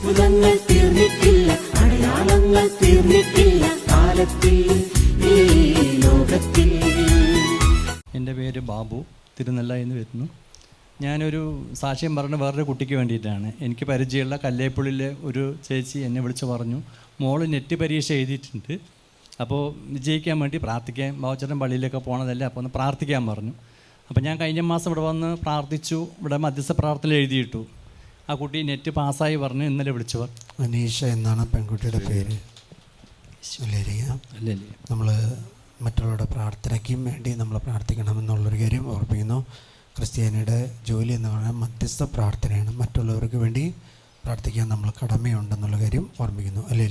അത്ഭുതങ്ങൾ തീർന്നിട്ടില്ല അടയാളങ്ങൾ തീർന്നിട്ടില്ല കാലത്തിൽ ലോകത്തിൽ. എന്റെ പേര് ബാബു തിരുനെല്ല എന്ന് വരുന്നു. ഞാനൊരു സാക്ഷ്യം പറഞ്ഞ വേറൊരു കുട്ടിക്ക് വേണ്ടിയിട്ടാണ്. എനിക്ക് പരിചയമുള്ള കല്ലേപ്പുള്ളിലെ ഒരു ചേച്ചി എന്നെ വിളിച്ച് പറഞ്ഞു മോൾ നെറ്റ് പരീക്ഷ എഴുതിയിട്ടുണ്ട്. അപ്പോൾ വിജയിക്കാൻ വേണ്ടി പ്രാർത്ഥിക്കാൻ ബാബുച്ചേട്ടൻ പള്ളിയിലൊക്കെ പോണതല്ലേ അപ്പോൾ ഒന്ന് പ്രാർത്ഥിക്കാൻ പറഞ്ഞു. അപ്പോൾ ഞാൻ കഴിഞ്ഞ മാസം ഇവിടെ വന്ന് പ്രാർത്ഥിച്ചു ഇവിടെ മധ്യസ്ഥ പ്രാർത്ഥന എഴുതിയിട്ടു. ആ കുട്ടി നെറ്റ് പാസ്സായി പറഞ്ഞ് ഇന്നലെ വിളിച്ചവർ. അനീഷ എന്നാണ് പെൺകുട്ടിയുടെ പേര്. നമ്മൾ മറ്റുള്ളവരുടെ പ്രാർത്ഥനയ്ക്കും വേണ്ടി നമ്മൾ പ്രാർത്ഥിക്കണമെന്നുള്ളൊരു കാര്യം ഓർപ്പിക്കുന്നു. ക്രിസ്ത്യാനിയുടെ ജോലി എന്ന് പറഞ്ഞാൽ മധ്യസ്ഥ പ്രാർത്ഥനയാണ്. മറ്റുള്ളവർക്ക് വേണ്ടി പ്രാർത്ഥിക്കാൻ നമ്മൾ കടമയുണ്ടെന്നുള്ള കാര്യം ഓർമ്മിക്കുന്നു. അല്ലേ